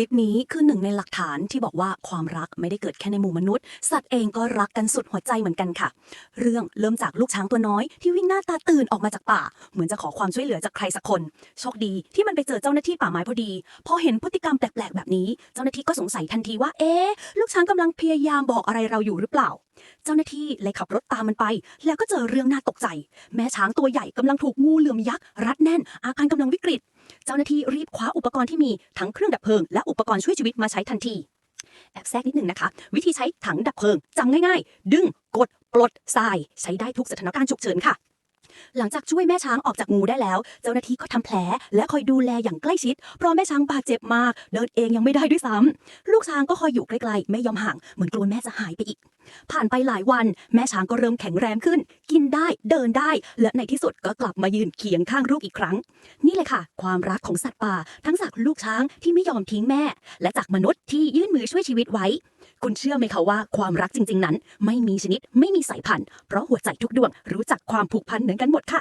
ลิปนี้คือหนึ่งในหลักฐานที่บอกว่าความรักไม่ได้เกิดแค่ในหมู่มนุษย์ สัตว์เองก็รักกันสุดหัวใจเหมือนกันค่ะ เรื่องเริ่มจากลูกช้างตัวน้อยที่วิ่งหน้าตาตื่นออกมาจากป่า เหมือนจะขอความช่วยเหลือจากใครสักคน โชคดีที่มันไปเจอเจ้าหน้าที่ป่าไม้พอดี พอเห็นพฤติกรรมแปลกๆแบบนี้ เจ้าหน้าที่ก็สงสัยทันทีว่า เอ๊ะลูกช้างกำลังพยายามบอกอะไรเราอยู่หรือเปล่า เจ้าหน้าที่เลยขับรถตามมันไป แล้วก็เจอเรื่องน่าตกใจ แม่ช้างตัวใหญ่กำลังถูกงูเหลือมยักษ์รัดแน่น อาการกำลังวิกฤต เจ้าหน้าที่รีบคว้าอุปกรณ์ที่มีทั้งเครื่องดับเพลิงและอุปกรณ์ช่วยชีวิตมาใช้ทันทีแอบแทรกนิดหนึ่งนะคะ วิธีใช้ถังดับเพลิงจำง่ายๆ ดึงกดปลดทรายใช้ได้ทุกสถานการณ์ฉุกเฉินค่ะ หลังจากช่วยแม่ช้างออกจากงูได้แล้ว เจ้าหน้าที่ก็ทำแผลและคอยดูแลอย่างใกล้ชิด เพราะแม่ช้างบาดเจ็บมาก เดินเองยังไม่ได้ด้วยซ้ำลูกช้างก็คอยอยู่ใกล้ๆไม่ยอมห่างเหมือนกลัวแม่จะหายไปอีก ผ่านไปหลายวัน แม่ช้างก็เริ่มแข็งแรงขึ้น กินได้เดินได้ และในที่สุดก็กลับมายืนเคียงข้างลูกอีกครั้ง นี่เลยค่ะ ความรักของสัตว์ป่า ทั้งจากลูกช้างที่ไม่ยอมทิ้งแม่ และจากมนุษย์ที่ยื่นมือช่วยชีวิตไว้ คุณเชื่อไหมคะว่าความรักจริง ๆ นั้น ไม่มีชนิดไม่มีสายพันธุ์เพราะหัวใจทุกดวงรู้จักความผูกพันเหมือนกันหมดค่ะ